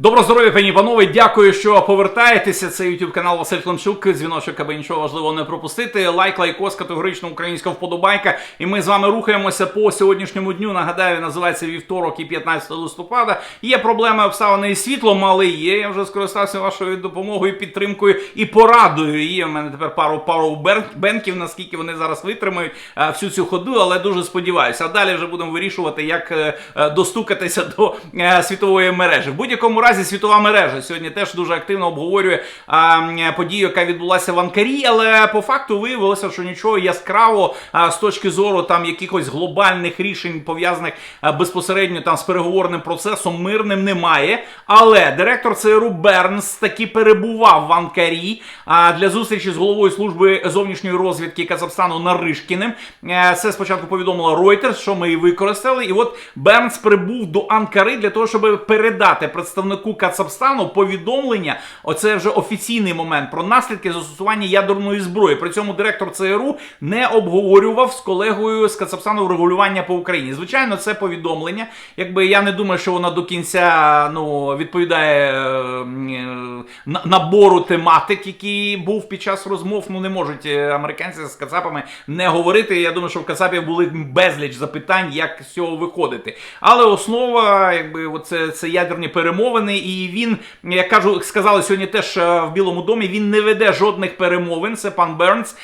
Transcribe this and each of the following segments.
Добро здоров'я, пані панове. Дякую, що повертаєтеся. Це YouTube канал Василь Климчук. Дзвіночок, аби нічого важливого не пропустити. Лайк, лайкос, категорично українська вподобайка. І ми з вами рухаємося по сьогоднішньому дню. Нагадаю, називається вівторок і 15 листопада. Є проблеми обставини із світлом, але є. Я вже скористався вашою допомогою, підтримкою і порадою. Є в мене тепер пару пару бенків, наскільки вони зараз витримають е, всю цю ходу, але дуже сподіваюся. А далі вже будемо вирішувати, як е, е, достукатися до світової мережі. В будь-якому разі світова мережа сьогодні теж дуже активно обговорює а, подію, яка відбулася в Анкарі, але по факту виявилося, що нічого яскравого а, з точки зору там якихось глобальних рішень пов'язаних безпосередньо там з переговорним процесом мирним немає. Але директор ЦРУ Бернс таки перебував в Анкарі а, для зустрічі з головою служби зовнішньої розвідки Казахстану Наришкіним. Е, Це спочатку повідомила Reuters, що ми і використали. І от Бернс прибув до Анкари для того, щоб передати представнику Кацапстану повідомлення. Оце вже офіційний момент про наслідки застосування ядерної зброї. При цьому директор ЦРУ не обговорював з колегою з Кацапстану врегулювання по Україні. Звичайно, це повідомлення. Якби я не думаю, що воно до кінця ну відповідає е, м, е, на- набору тематик, який був під час розмов. Ну не можуть е, американці з Кацапами не говорити. Я думаю, що в Кацапів були безліч запитань, як з цього виходити. Але основа, якби оце це ядерні перемовини, і він, як кажу, сказали сьогодні теж е, в Білому домі. Він не веде жодних перемовин. Це пан Бернс.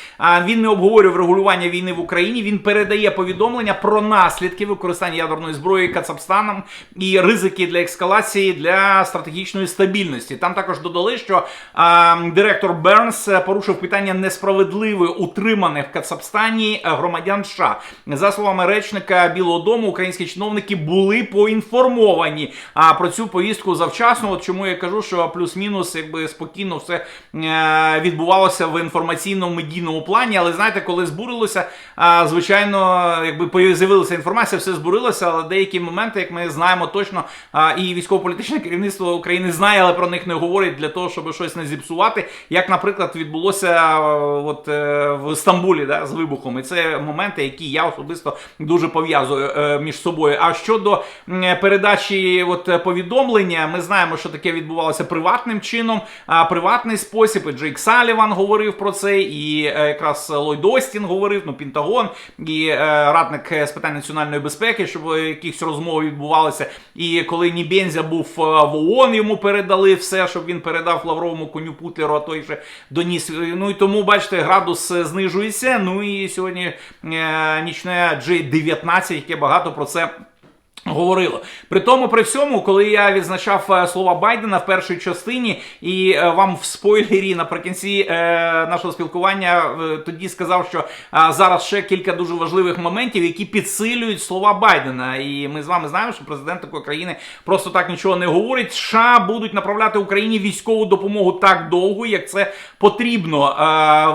Він не обговорює врегулювання війни в Україні. Він передає повідомлення про наслідки використання ядерної зброї Кацапстаном і ризики для ескалації для стратегічної стабільності. Там також додали, що а, директор Бернс е, порушив питання несправедливо утриманих в Кацапстані е, громадян США. За словами речника Білого Дому, українські чиновники були поінформовані а, про цю поїздку завчасно. От чому я кажу, що плюс-мінус, якби спокійно все е, відбувалося в інформаційному медійному плані. Але знаєте, коли збурилося, звичайно, якби з'явилася інформація, все збурилося, але деякі моменти, як ми знаємо точно, і військово-політичне керівництво України знає, але про них не говорить для того, щоб щось не зіпсувати. Як, наприклад, відбулося от е, в Стамбулі да, з вибухом. І це моменти, які я особисто дуже пов'язую е, між собою. А щодо передачі от повідомлення, ми знаємо, що таке відбувалося приватним чином, а приватний спосіб. І Джейк Саліван говорив про це, і е, якраз Ллойд Остін говорив, ну Пентагон і е, радник з питань національної безпеки, щоб якісь розмови відбувалися. І коли Нібензя був е, в ООН, йому передали все, щоб він передав Лавровому коню Путлеру, а той же доніс. Ну і тому, бачите, градус е, знижується. Ну і сьогодні е, нічне G19, яке багато про це. Говорило при тому, при всьому, коли я відзначав е, слова Байдена в першій частині, і е, вам в спойлері наприкінці е, нашого спілкування тоді сказав, що зараз ще кілька дуже важливих моментів, які підсилюють слова Байдена. І ми з вами знаємо, що президент такої країни просто так нічого не говорить. США будуть направляти Україні військову допомогу так довго, як це потрібно.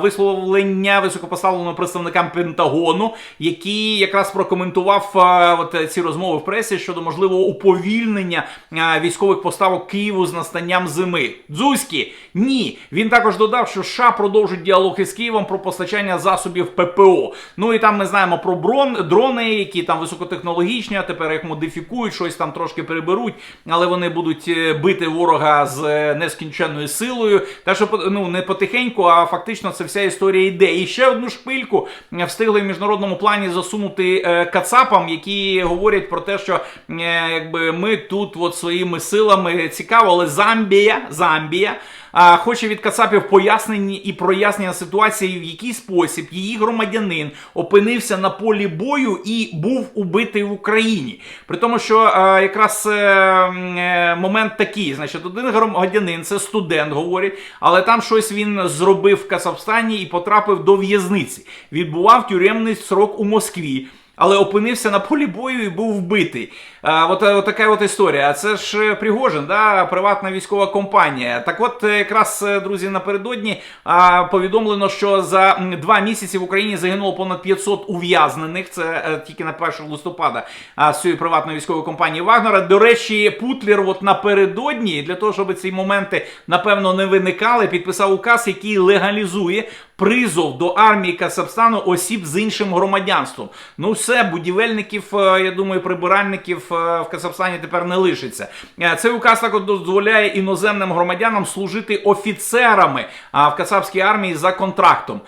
Висловлення високопоставленого представникам Пентагону, який якраз прокоментував от ці розмови в пресі щодо можливого уповільнення е, військових поставок Києву з настанням зими. Дзузькі, ні. Він також додав, що США продовжить діалог із Києвом про постачання засобів ППО. Ну і там ми знаємо про брон, дрони, які там високотехнологічні, а тепер їх модифікують, щось там трошки переберуть, але вони будуть е, бити ворога з е, нескінченною силою. Та що ну не потихеньку, а фактично це вся історія йде. І ще одну шпильку встигли в міжнародному плані засунути е, кацапам, які говорять про те, що е, якби ми тут от своїми силами цікаво, але Замбія, Замбія. А, хоче від Кацапів пояснення і прояснення ситуації, в який спосіб її громадянин опинився на полі бою і був убитий в Україні. При тому, що е, якраз е, е, момент такий, значить, один громадянин, це студент, говорить, але там щось він зробив в Казахстані і потрапив до в'язниці. Відбував тюремний срок у Москві. Але опинився на полі бою і був вбитий. А, от, от така от історія. Це ж е, Пригожин, да, приватна військова компанія. Так от, е, якраз, е, друзі, напередодні а, повідомлено, що за два місяці в Україні загинуло понад 500 ув'язнених. Це е, тільки на 1 листопада а, з цієї приватної військової компанії Вагнера. До речі, Путлер от напередодні, для того, щоб ці моменти, напевно, не виникали, підписав указ, який легалізує призов до армії Казахстану осіб з іншим громадянством. Ну все, будівельників, е, я думаю, прибиральників е, в Казахстані тепер не лишиться. Е, Цей указ також дозволяє іноземним громадянам служити офіцерами в кацапській армії за контрактом.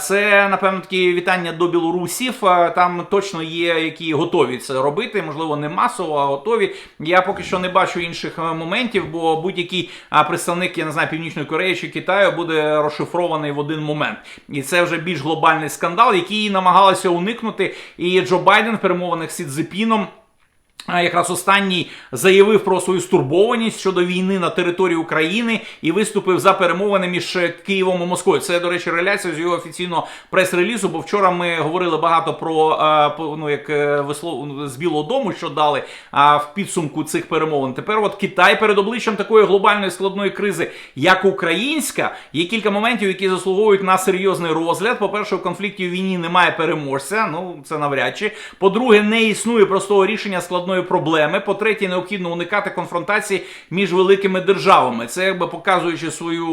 Це, напевно, такі вітання до білорусів. Там точно є, які готові це робити. Можливо, не масово, а готові. Я поки що не бачу інших моментів, бо будь-який представник, я не знаю, Північної Кореї чи Китаю буде розшифрований в один момент. І це вже більш глобальний скандал, який намагалися уникнути. І Джо Байден в перемовинах з Сі Цзепіном а Якраз останній заявив про свою стурбованість щодо війни на території України і виступив за перемовини між Києвом і Москвою. Це, до речі, реляція з його офіційного прес-релізу. Бо вчора ми говорили багато про е, ну, як е, вислов з Білого Дому, що дали в підсумку цих перемовин. Тепер от Китай перед обличчям такої глобальної складної кризи, як українська, є кілька моментів, які заслуговують на серйозний розгляд. По-перше, у конфлікті в війні немає переможця. Ну це навряд чи. По-друге, не існує простого рішення складної проблеми. По-третє, необхідно уникати конфронтації між великими державами. Це якби показуючи свою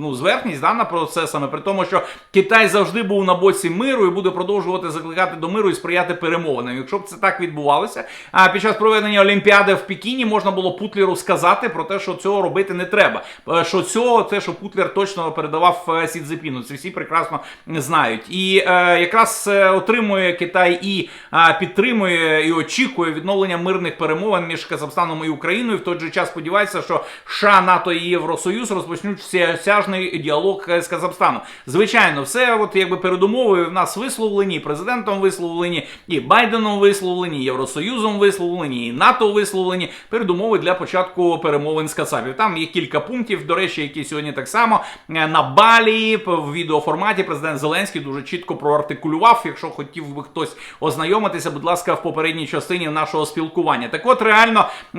ну, зверхність да, над процесами, при тому, що Китай завжди був на боці миру і буде продовжувати закликати до миру і сприяти перемовинам. Якщо б це так відбувалося, а під час проведення Олімпіади в Пекіні можна було Путлеру сказати про те, що цього робити не треба. Е, Що цього, те, що Путлер точно передавав е, Сі Цзепіну. Це всі прекрасно знають. І е, якраз е, отримує Китай і е, підтримує і очікує відновлення мирних перемовин між Казахстаном і Україною. В той же час сподівається, що США, НАТО і Євросоюз розпочнуть всеосяжний діалог е, з Казахстаном. Звичайно, все от якби передумови в нас висловлені, президентом висловлені, і Байденом висловлені, і Євросоюзом висловлені, і НАТО висловлені. Передумови для початку перемовин з Кацапів. Там є кілька пунктів, до речі, які сьогодні так само е, на Балі в відеоформаті президент Зеленський дуже чітко проартикулював. Якщо хотів би хтось ознайомитися, будь ласка, в попередній частині нашого спілкування. Так от реально е,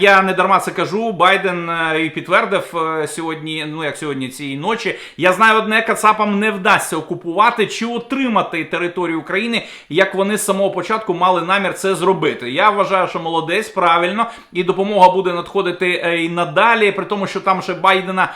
я не дарма це кажу. Байден е, і підтвердив е, сьогодні, ну як сьогодні цієї ночі. Я знаю одне, Кацапам не вдасться окупувати чи отримати територію України, як вони з самого початку мали намір це зробити. Я вважаю, що молодець правильно, і допомога буде надходити і надалі. При тому, що там ще Байдена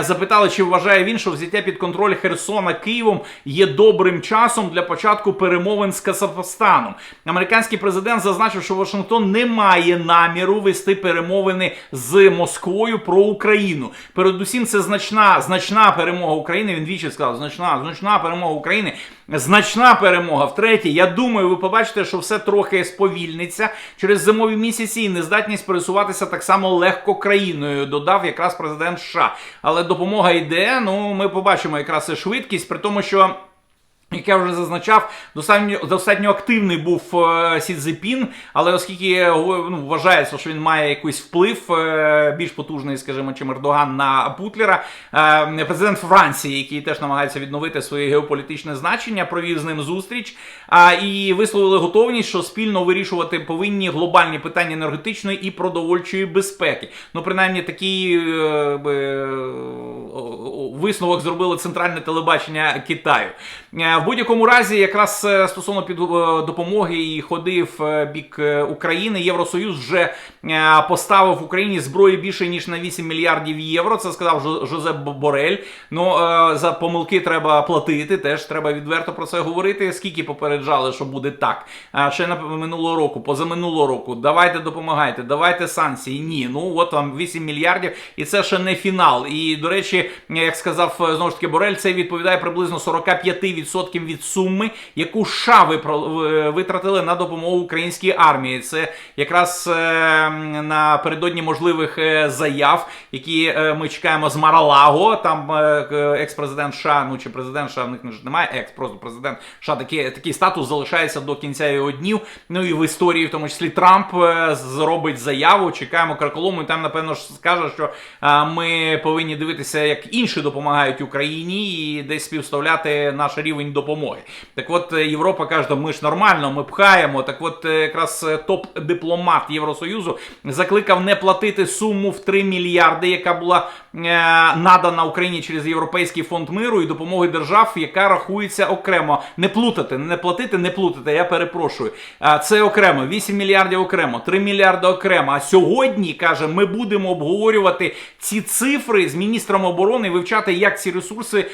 запитали, чи вважає він, що взяття під контроль Херсона Києвом є добрим часом для початку перемовин з Казахстаном. Американський президент зазначив, що Вашингтон не має наміру вести перемовини з Москвою про Україну. Передусім, це значна значна перемога України. Він двічі сказав, значна, значна перемога України. Значна перемога. Втретє, я думаю, ви побачите, що все трохи сповільниться через зимові місяці і нездатність пересуватися так само легко країною. Додав якраз президент США. Але допомога йде. Ну ми побачимо якраз і швидкість, при тому, що. Як я вже зазначав, достатньо достатньо активний був е, Сі Цзепін, але оскільки е, ну, вважається, що він має якийсь вплив е, більш потужний, скажімо, чим Ердоган на Путлера, президент Франції, який теж намагається відновити своє геополітичне значення, провів з ним зустріч і висловили готовність, що спільно вирішувати повинні глобальні питання енергетичної і продовольчої безпеки. Ну, принаймні, такий висновок зробило центральне телебачення Китаю. В будь-якому разі, якраз е, стосовно під е, допомоги і ходи в е, бік України, Євросоюз вже поставив Україні зброї більше ніж на 8 мільярдів євро. Це сказав Жозеп Борель. Ну за помилки треба платити. Теж треба відверто про це говорити. Скільки попереджали, що буде так. Ще на минулого року, позаминулого року. Давайте допомагайте, давайте санкції. Ні, ну от вам 8 мільярдів, і це ще не фінал. І до речі, як сказав знову ж таки Борель, це відповідає приблизно 45% від суми, яку США витратили на допомогу українській армії. Це якраз е, напередодні можливих е, заяв, які е, ми чекаємо з Маралаго. Там екс-президент США, ну чи президент США, в них немає екс, просто президент США. Такий, такий статус залишається до кінця його днів. Ну і в історії, в тому числі Трамп зробить заяву. Чекаємо Карколому, і там напевно скаже, що ми повинні дивитися, як інші допомагають Україні, і десь співставляти наш рівень допомоги. Так от е, Європа каже, ми ж нормально, ми пхаємо. Так от е, якраз е, топ-дипломат Євросоюзу закликав не платити суму в 3 мільярди, яка була е, надана Україні через Європейський фонд миру і допомоги держав, яка рахується окремо. Не плутати, не платити, не плутати. Я перепрошую. Це окремо, 8 мільярдів окремо, 3 мільярди окремо. А сьогодні каже, ми будемо обговорювати ці цифри з міністром оборони, вивчати, як ці ресурси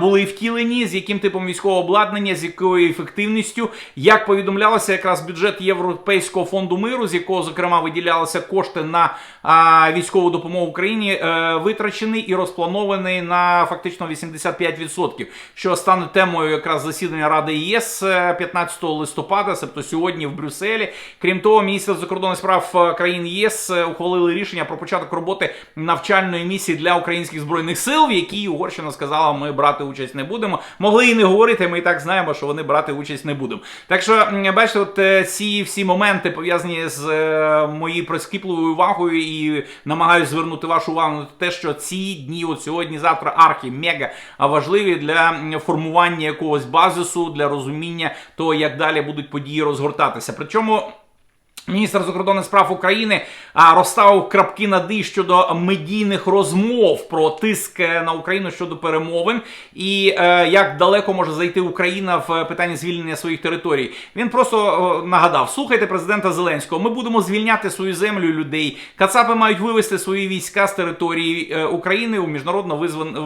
були втілені, з яким типом військового обладнання, з якою ефективністю, як повідомлялося якраз бюджет Європейського фонду миру, з якого зокрема виділялися кошти на а, військову допомогу Україні, е, витрачений і розпланований на фактично 85%, що стане темою якраз засідання Ради ЄС е, 15 листопада, тобто сьогодні в Брюсселі. Крім того, міністр закордонних справ е, країн ЄС е, ухвалили рішення про початок роботи навчальної місії для українських збройних сил, в якій Угорщина сказала, ми брати участь не будемо. Могли і не говорити. Ми і так знаємо, що вони брати участь не будемо. Так що бачите, от е, ці всі моменти пов'язані з е, моєю прискіпливою увагою і намагаюся звернути вашу увагу на те, що ці дні, от сьогодні, завтра, архі мега важливі для формування якогось базису, для розуміння того, як далі будуть події розгортатися. Причому. Міністр закордонних справ України розставив крапки над «і» щодо медійних розмов про тиск е, на Україну щодо перемовин і е, як далеко може зайти Україна в питанні звільнення своїх територій. Він просто е, нагадав: слухайте президента Зеленського. Ми будемо звільняти свою землю людей. Кацапи мають вивести свої війська з території України у міжнародно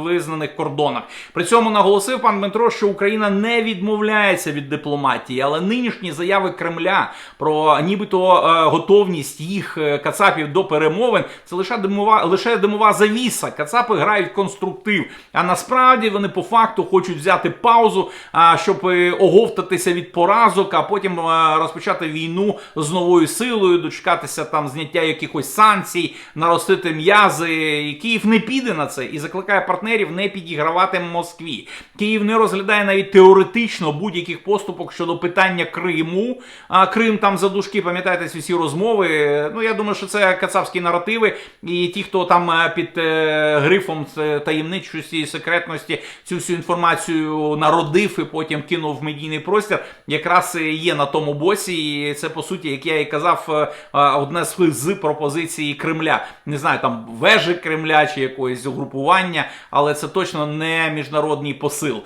визнаних кордонах. При цьому наголосив пан Дмитро, що Україна не відмовляється від дипломатії, але нинішні заяви Кремля про нібито е, готовність їх е, кацапів до перемовин це лише димова, лише димова завіса. Кацапи грають конструктив. А насправді вони по факту хочуть взяти паузу, щоб е, оговтатися від поразок, а потім розпочати війну з новою силою, дочекатися там зняття якихось санкцій, наростити м'язи. І Київ не піде на це і закликає партнерів не підігравати Москві. Київ не розглядає навіть теоретично будь-яких поступок щодо питання Криму. Крим там за дужки, пам'ятаєте ці всі розмови. Ну я думаю, що це кацапські наративи, і ті, хто там е, під е, грифом таємничості секретності цю всю інформацію народив і потім кинув в медійний простір, якраз є на тому боці. І це по суті, як я і казав, е, одне з пропозицій Кремля. Не знаю, там вежі Кремля чи якогось угрупування, але це точно не міжнародний посил.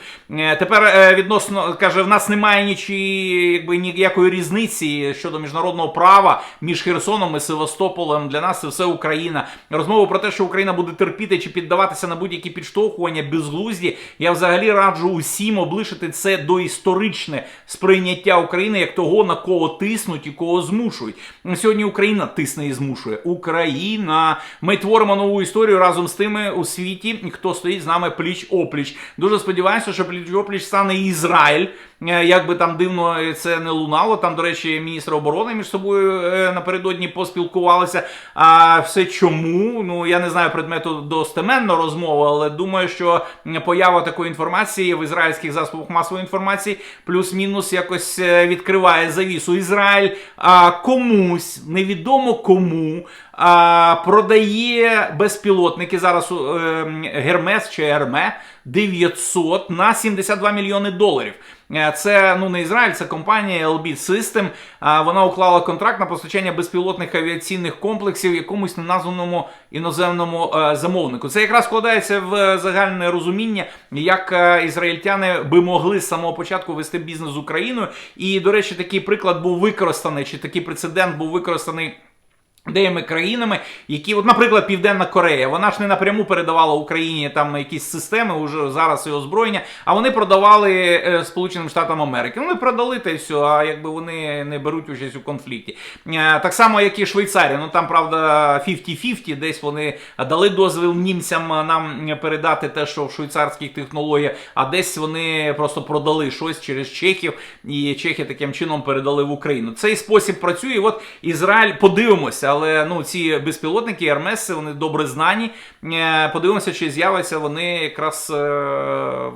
Тепер відносно каже, в нас немає нічої, якби ніякої різниці щодо міжнародного права між Херсоном і Севастополем. Для нас це все Україна. Розмову про те, що Україна буде терпіти чи піддаватися на будь-які підштовхування безглузді. Я взагалі раджу усім облишити це доісторичне сприйняття України як того, на кого тиснуть і кого змушують. Сьогодні Україна тисне і змушує. Україна. Ми творимо нову історію разом з тими у світі, хто стоїть з нами пліч опліч. Дуже сподіваюся, що пліч опліч стане Ізраїль. Е, Як би там дивно це не лунало, там, до речі, міністри оборони між собою е, напередодні поспілкувалися. А все чому? Ну я не знаю предмету достеменно розмови, але думаю, що поява такої інформації в ізраїльських засобах масової інформації плюс-мінус якось е, відкриває завісу. Ізраїль а, комусь, невідомо кому. Продає безпілотники зараз е, Гермес чи Ерме 900 на 72 мільйони доларів. Е, Це ну не Ізраїль, це компанія LB System. А, Вона уклала контракт на постачання безпілотних авіаційних комплексів якомусь неназваному іноземному е, замовнику. Це якраз вкладається в загальне розуміння, як е, ізраїльтяни би могли з самого початку вести бізнес з Україною. І, до речі, такий приклад був використаний, чи такий прецедент був використаний. Деякими країнами, які, от, наприклад, Південна Корея, вона ж не напряму передавала Україні там якісь системи, уже зараз і озброєння, а вони продавали е, Сполученим Штатам Америки. Вони продали те все, а якби вони не беруть участь у конфлікті. Е, так само, як і Швейцарія. Ну там, правда, 50-50, десь вони дали дозвіл німцям нам передати те, що в швейцарських технологіях, а десь вони просто продали щось через Чехів, і Чехи таким чином передали в Україну. Цей спосіб працює. От Ізраїль, подивимося. Але ну ці безпілотники Ермеси вони добре знані. Е, Подивимося, чи з'являться вони якраз е,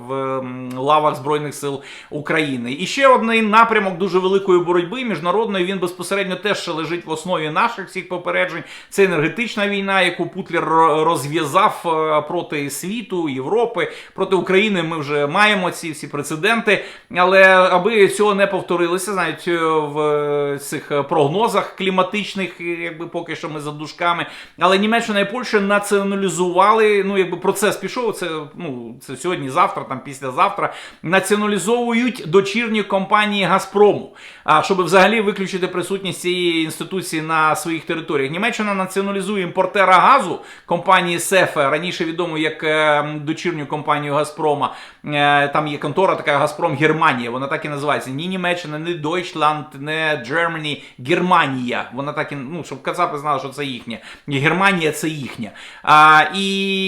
в лавах Збройних сил України. І ще один напрямок дуже великої боротьби міжнародної. Він безпосередньо теж лежить в основі наших всіх попереджень. Це енергетична війна, яку Путлер розв'язав е, проти світу, Європи, проти України. Ми вже маємо ці всі прецеденти. Але аби цього не повторилося, е, в цих прогнозах кліматичних, е, якби поки що ми за дужками. Але Німеччина і Польща націоналізували. Ну, якби процес пішов. Це ну це сьогодні, завтра, там післязавтра. Націоналізовують дочірні компанії Газпрому. А щоб взагалі виключити присутність цієї інституції на своїх територіях. Німеччина націоналізує імпортера газу компанії Сефе, раніше відомо як е, дочірню компанію Газпрома. Е, там є контора така Газпром Германія. Вона так і називається. Ні Німеччина, ні Deutschland, не Germany, Германія. Вона так і ну, щоб Кацапи знали, що це їхнє. Германія це їхня. А, і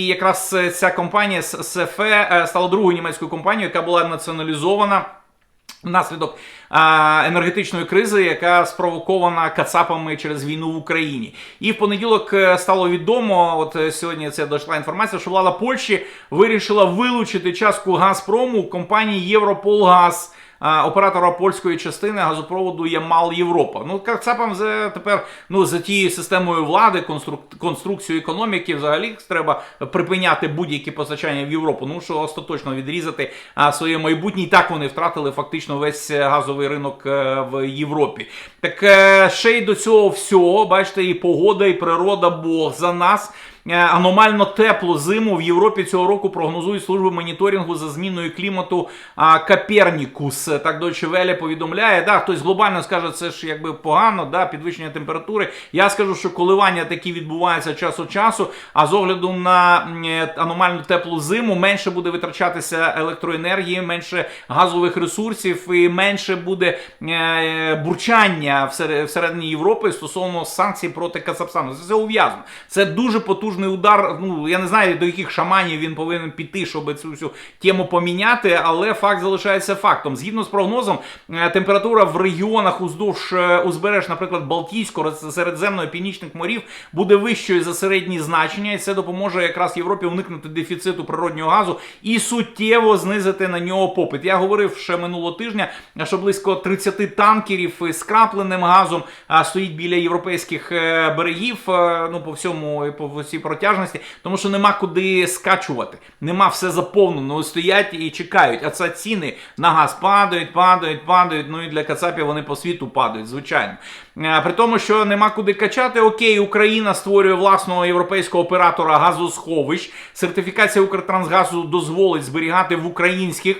якраз е, ця компанія С- Сефе е, стала другою німецькою компанією, яка була націоналізована. Внаслідок енергетичної кризи, яка спровокована кацапами через війну в Україні, і в понеділок е, стало відомо. От сьогодні це дійшла інформація, що влада Польщі вирішила вилучити частку Газпрому компанії Європолгаз. Оператора польської частини газопроводу Ямал Європа. Ну кацапам за тепер ну за тією системою влади, конструк... конструкцією економіки, взагалі треба припиняти будь-які постачання в Європу. Ну що остаточно відрізати своє майбутнє. І так вони втратили фактично весь е, газовий ринок е, в Європі. Так е, ще й до цього всього, бачите, і погода, і природа, Бог за нас. Е, Аномально теплу зиму в Європі цього року прогнозують служби моніторингу за зміною клімату Капернікус. Так Deutsche Welle повідомляє. Да, хтось глобально скаже, це ж якби погано, да, підвищення температури. Я скажу, що коливання такі відбуваються час від часу. А з огляду на е, аномально теплу зиму менше буде витрачатися електроенергії, менше газових ресурсів і менше буде е, бурчання всер- всередині Європи стосовно санкцій проти Казахстану. Це ув'язано. Це дуже потужний удар. Ну я не знаю до яких шаманів він повинен піти, щоб цю всю тему поміняти, але факт залишається фактом. Згідно з прогнозом, е, температура в регіонах уздовж е, узбереж, наприклад, Балтійського, Середземного Північних морів буде вищою за середні значення, і це допоможе якраз Європі уникнути дефіциту природнього газу і суттєво знизити на нього попит. Я говорив ще минулого тижня, що близько 30 танкерів із скрапленим газом стоїть біля європейських е, берегів, ну по всьому по всій протяжності, тому що нема куди скачувати, нема все заповнено, стоять і чекають. А це ціни на газ падають, падають, падають. Ну і для Кацапів вони по світу падають, звичайно. Е, При тому, що нема куди качати, окей, Україна створює власного європейського оператора газосховищ. Сертифікація Укртрансгазу дозволить зберігати в українських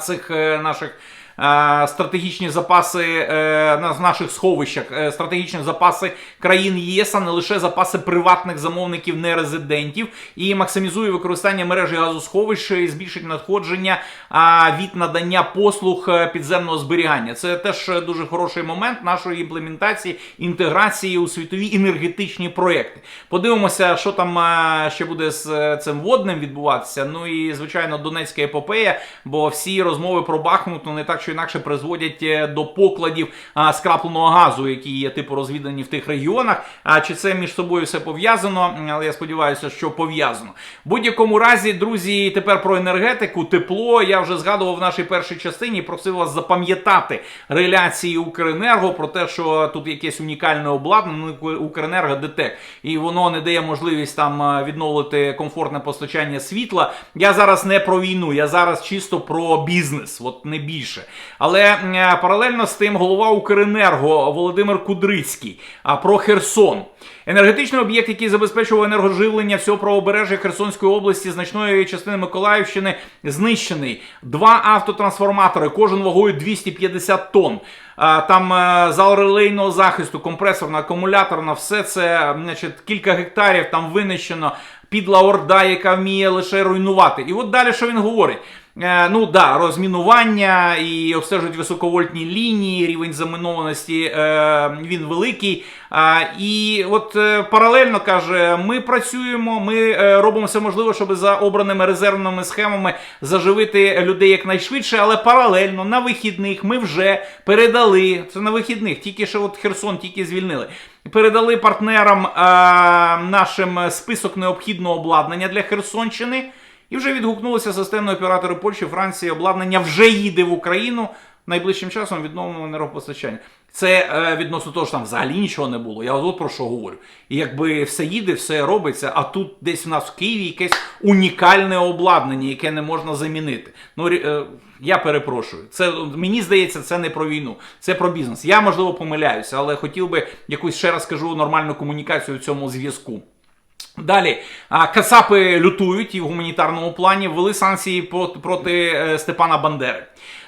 цих е, наших. Е, Стратегічні запаси е, на наших сховищах, е, стратегічні запаси країн ЄС, а не лише запаси приватних замовників нерезидентів, і максимізує використання мережі газосховищ і збільшить надходження від надання послуг підземного зберігання. Це теж дуже хороший момент нашої імплементації, інтеграції у світові енергетичні проекти. Подивимося, що там ще буде з цим водним відбуватися. Ну і звичайно, Донецька епопея, бо всі розмови про Бахмут ну, не так що інакше призводять е, до покладів скрапленого газу, які є типу розвідані в тих регіонах. А чи це між собою все пов'язано? Але я сподіваюся, що пов'язано. Будь-якому разі, друзі, тепер про енергетику, тепло. Я вже згадував в нашій першій частині. Просив вас запам'ятати реляції Укренерго про те, що тут якесь унікальне обладнання, ну, Укренерго ДТЕК, і воно не дає можливість там відновити комфортне постачання світла. Я зараз не про війну, я зараз чисто про бізнес, от не більше. Але е, паралельно з тим голова Укренерго Володимир Кудрицький про Херсон. Енергетичний об'єкт, який забезпечував енергоживлення всього правобережжя Херсонської області, значної частини Миколаївщини, знищений. Два автотрансформатори, кожен вагою 250 тонн. Там е, зал релейного захисту, компресорна, акумуляторна, все це значить, кілька гектарів там винищено. Підла орда, яка вміє лише руйнувати. І от далі що він говорить? Е, ну да, розмінування і обстежують високовольтні лінії, рівень замінованості е, він великий. І от е, паралельно каже: ми працюємо, ми робимо все можливе, щоб за обраними резервними схемами заживити людей якнайшвидше, але паралельно на вихідних ми вже передали це на вихідних, тільки що от Херсон тільки звільнили. передали партнерам нашим список необхідного обладнання для Херсонщини. І вже відгукнулися системні оператори Польщі, Франції. Обладнання вже їде в Україну. Найближчим часом відновимо енергопостачання. Це е, відносно того, що там взагалі нічого не було. Я от про що говорю. І якби все їде, все робиться, а тут десь у нас в Києві якесь унікальне обладнання, яке не можна замінити. Ну е, я перепрошую. Це мені здається, це не про війну, це про бізнес. Я можливо помиляюся, але хотів би якусь ще раз скажу нормальну комунікацію в цьому зв'язку. Далі Касапи лютують і в гуманітарному плані ввели санкції проти е, Степана Бандери.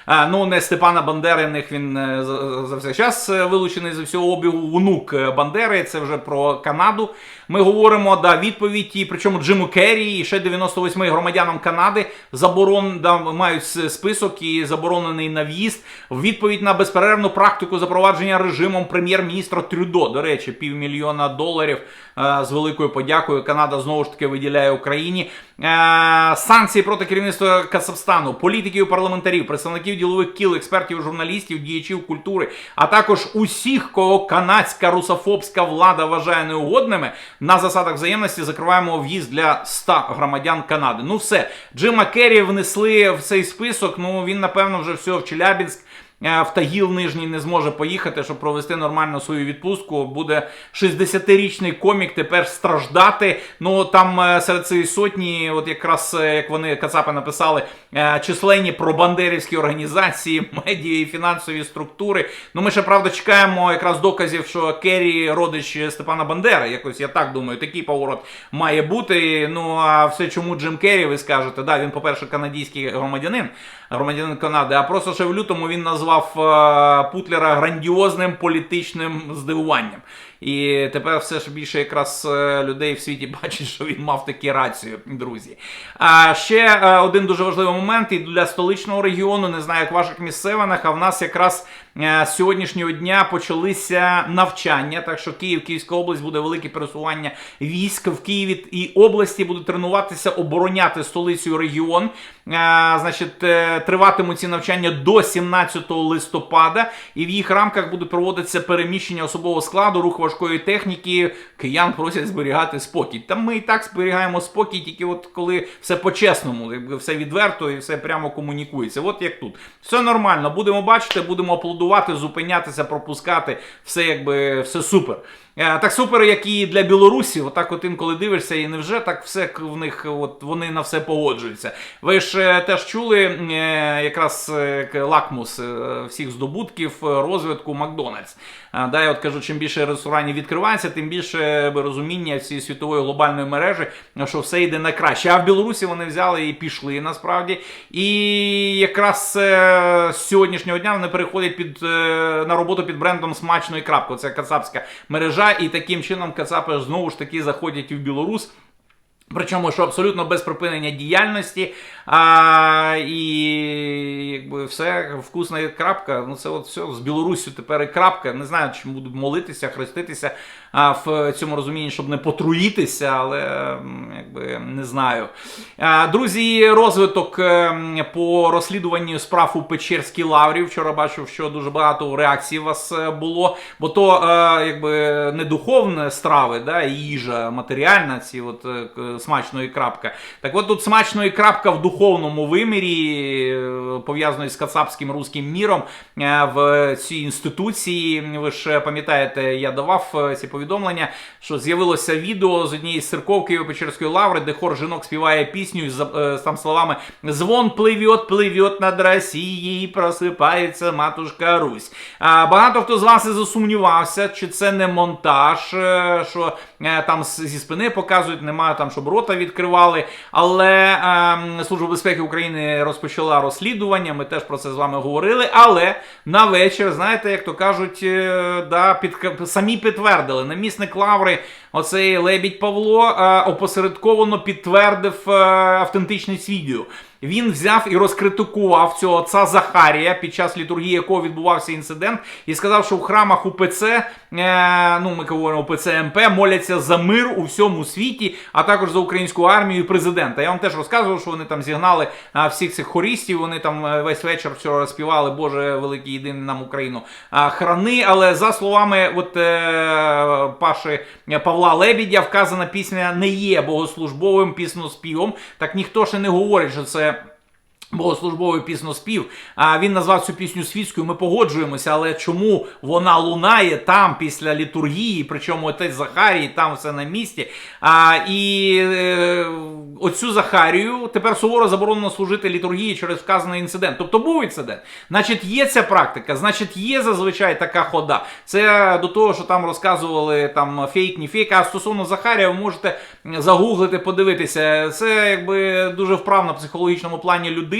Ну, не Степана Бандери, в них він е, за, все час е, вилучений з всього обігу внук е, Бандери. Це вже про Канаду. Ми говоримо да, відповідь, і причому Джиму Керрі і ще 98 громадянам Канади заборон да, мають список і заборонений на в'їзд. Відповідь на безперервну практику запровадження режимом прем'єр-міністра Трюдо. До речі, півмільйона доларів з великою подякою. Канада знову ж таки виділяє Україні. Е, санкції проти керівництва Казахстану, політиків, парламентарів, представників ділових кіл, експертів, журналістів, діячів культури, а також усіх, кого канадська русофобська влада вважає неугодними, на засадах взаємності закриваємо в'їзд для 100 громадян Канади. Ну все, Джима Керрі внесли в цей список. Ну він напевно вже все в Челябінськ. Е, В Тагіл Нижній не зможе поїхати, щоб провести нормально свою відпустку. Буде 60-річний комік тепер страждати. Ну там е, серед цієї сотні, от якраз е, як вони Кацапи написали, численні пробандерівські організації, медіа і фінансові структури. Ну ми ще правда чекаємо якраз доказів, що Керрі родич Степана Бандери. Якось я так думаю, такий поворот має бути. Ну а все чому Джим Керрі, ви скажете, да, він, по-перше, канадійський громадянин, громадянин Канади, а просто ще в лютому він назвав е, Путлера грандіозним політичним здивуванням. І тепер все ж більше якраз е, людей в світі бачать, що він мав такі рацію, друзі. А ще е, один дуже важливий момент і для столичного регіону, не знаю, як в ваших місцевинах, а в нас якраз е, з сьогоднішнього дня почалися навчання. Так що Київ, Київська область буде велике пересування військ в Києві і області будуть тренуватися обороняти столицю регіон. Значить, триватимуть ці навчання до 17 листопада, і в їх рамках буде проводитися переміщення особового складу, рух важкої техніки. Киян просять зберігати спокій. Та ми і так зберігаємо спокій, тільки от коли все по-чесному, все відверто і все прямо комунікується. От як тут. Все нормально, будемо бачити, будемо аплодувати, зупинятися, пропускати. Все якби все супер. Е, Так супер, як і для Білорусі, отак от інколи дивишся, і невже так все в них, от вони на все погоджуються. Ви ж е, теж чули е, якраз лакмус всіх здобутків розвитку Макдональдс. Да, я от кажу, чим більше ресторанів відкривається, тим більше розуміння цієї світової глобальної мережі, що все йде на краще. А в Білорусі вони взяли і пішли насправді. І якраз з сьогоднішнього дня вони переходять під, на роботу під брендом Смачно і крапко. Це кацапська мережа, і таким чином кацапи знову ж таки заходять в Білорусь. Причому, що абсолютно без припинення діяльності, а, і якби все вкусна крапка. Ну це от все з Білоруссю тепер і крапка. Не знаю, чи буду молитися, хреститися а, в цьому розумінні, щоб не потруїтися, але якби не знаю. А, друзі, розвиток ем, по розслідуванню справ у Печерській лаврі. Вчора бачив, що дуже багато реакцій у вас е, було, бо то е, якби не духовне страви, да, їжа матеріальна, ці от е, к- смачно і крапка. Так от тут смачно і крапка в духовному вимірі, е, пов'язаної з кацапським руським міром е, в цій інституції. Ви ж пам'ятаєте, я давав е, ці повідомлення, що з'явилося відео з однієї з церков Києво-Печерської лаври, де хор жінок співає пісню з там словами Звон пливет, пливет над Росією, просипається матушка Русь. Багато хто з вас і засумнівався, чи це не монтаж, що там зі спини показують, немає там, щоб рота відкривали. Але ем, Служба безпеки України розпочала розслідування. Ми теж про це з вами говорили. Але на вечір, знаєте, як то кажуть, е, да, під, самі підтвердили. Намісник Лаври, оцей лебідь Павло, е, опосередковано підтвердив е, автентичність відео. Він взяв і розкритикував цього отца Захарія, під час літургії якого відбувався інцидент, і сказав, що в храмах УПЦ, е, ну ми говоримо УПЦ МП, моляться за мир у всьому світі, а також за українську армію і президента. Я вам теж розказував, що вони там зігнали а, всіх цих хористів. Вони там е, весь вечір вчора співали Боже великий єдиний нам Україну а, храни. Але за словами от, е, Паші Павла Лебідя, вказана пісня не є богослужбовим пісноспівом. Так ніхто ще не говорить, що це. Богослужбовий пісноспів, а він назвав цю пісню світською. Ми погоджуємося, але чому вона лунає там після літургії, причому отець Захарій, там все на місці. А, І е, оцю Захарію тепер суворо заборонено служити літургії через вказаний інцидент. Тобто був інцидент. Значить, є ця практика, значить, є зазвичай така хода. Це до того, що там розказували там фейк, не фейк. А стосовно Захарія, ви можете загуглити, подивитися. Це якби дуже вправна в психологічному плані людина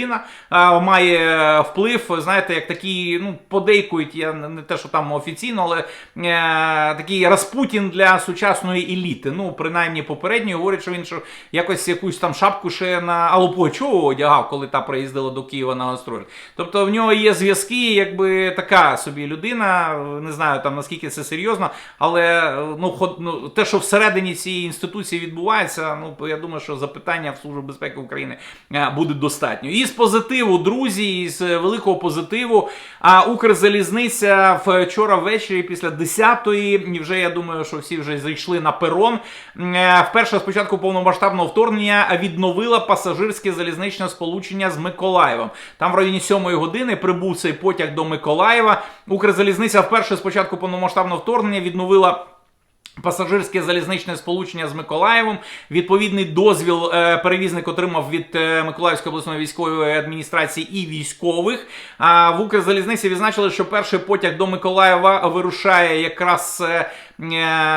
а, має вплив. Знаєте, як такі, ну, подейкують, я не те, що там офіційно, але е, такий Распутін для сучасної еліти. Ну, принаймні попередньо говорять, що він що якось якусь там шапку ще на Аллу одягав, коли та приїздила до Києва на гастроль. Тобто в нього є зв'язки, якби така собі людина. Не знаю там наскільки це серйозно, але ну, ход, ну, те, що всередині цієї інституції відбувається, ну я думаю, що запитання в Службу безпеки України е, буде достатньо. І з позитиву, друзі, із великого позитиву. А Укрзалізниця вчора ввечері після 10-ї, і вже я думаю, що всі вже зайшли на перон. е, Вперше спочатку повномасштабного вторгнення відновила пасажирське залізничне сполучення з Миколаєвом. Там в районі 7 години прибув цей потяг до Миколаєва. Укрзалізниця вперше спочатку повномасштабного вторгнення відновила. Пасажирське залізничне сполучення з Миколаєвом. Відповідний дозвіл е, перевізник отримав від е, Миколаївської обласної військової адміністрації і військових. А в Укрзалізниці відзначили, що перший потяг до Миколаєва вирушає якраз е,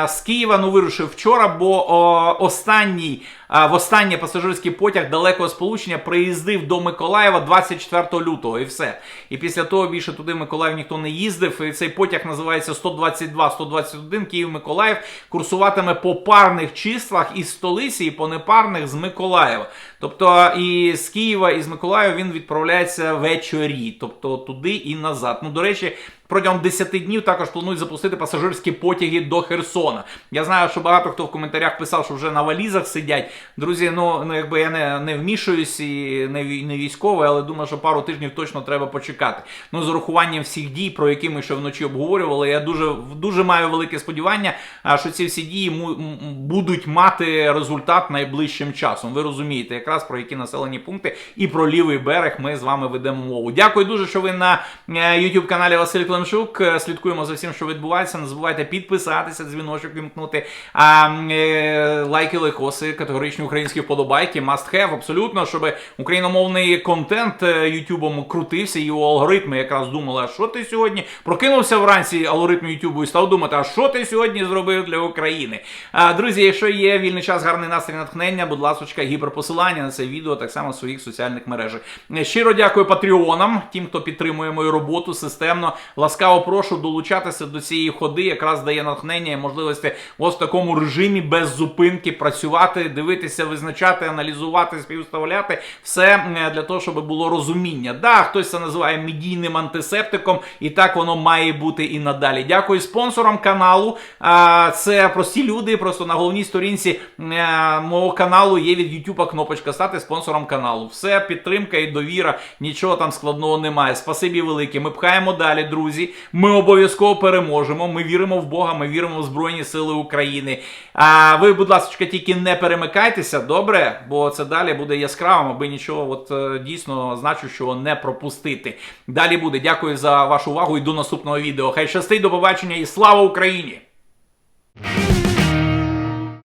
з Києва. Ну вирушив вчора, бо о, останній. В останній пасажирський потяг далекого сполучення приїздив до Миколаєва 24 лютого і все. І після того більше туди Миколаїв ніхто не їздив. І цей потяг називається 122-121 Київ-Миколаїв. Курсуватиме по парних числах із столиці і по непарних з Миколаєва. Тобто і з Києва, і з Миколаєва він відправляється ввечері, тобто туди і назад. Ну, до речі. Протягом 10 днів також планують запустити пасажирські потяги до Херсона. Я знаю, що багато хто в коментарях писав, що вже на валізах сидять. Друзі, ну, ну якби я не, не вмішуюсь і не, не військовий, але думаю, що пару тижнів точно треба почекати. Ну, з урахуванням всіх дій, про які ми ще вночі обговорювали, я дуже, дуже маю велике сподівання, що ці всі дії будуть мати результат найближчим часом. Ви розумієте, якраз про які населені пункти і про лівий берег ми з вами ведемо мову. Дякую дуже, що ви на е, YouTube каналі Василь Климчук. Е, Слідкуємо за всім, що відбувається. Не забувайте підписатися, дзвіночок вімкнути. А е, лайки, лайкоси, категоричні українські вподобайки, must have, абсолютно, щоб україномовний контент е, Ютубом крутився, і його алгоритми якраз думали, а що ти сьогодні прокинувся вранці алгоритм Ютубу і став думати, а що ти сьогодні зробив для України? А, друзі, якщо є вільний час, гарний настрій натхнення, будь ласка, гіперпосилання на це відео так само в своїх соціальних мережах. Е, Щиро дякую патреонам, тим, хто підтримує мою роботу системно. Ласкаво прошу долучатися до цієї ходи, якраз дає натхнення і можливості ось в такому режимі без зупинки працювати, дивитися, визначати, аналізувати, співставляти все для того, щоб було розуміння. Да, хтось це називає медійним антисептиком, і так воно має бути і надалі. Дякую спонсорам каналу. Це прості люди. Просто на головній сторінці е, мого каналу є від YouTube кнопочка стати спонсором каналу. Все, підтримка і довіра, нічого там складного немає. Спасибі велике. Ми пхаємо далі, друзі. Ми обов'язково переможемо. Ми віримо в Бога, ми віримо в Збройні Сили України. А ви, будь ласка, тільки не перемикайтеся, добре, бо це далі буде яскравим, аби нічого от е, дійсно значущого не пропустити. Далі буде. Дякую за вашу увагу і до наступного відео. Хай щастить, до побачення і слава Україні!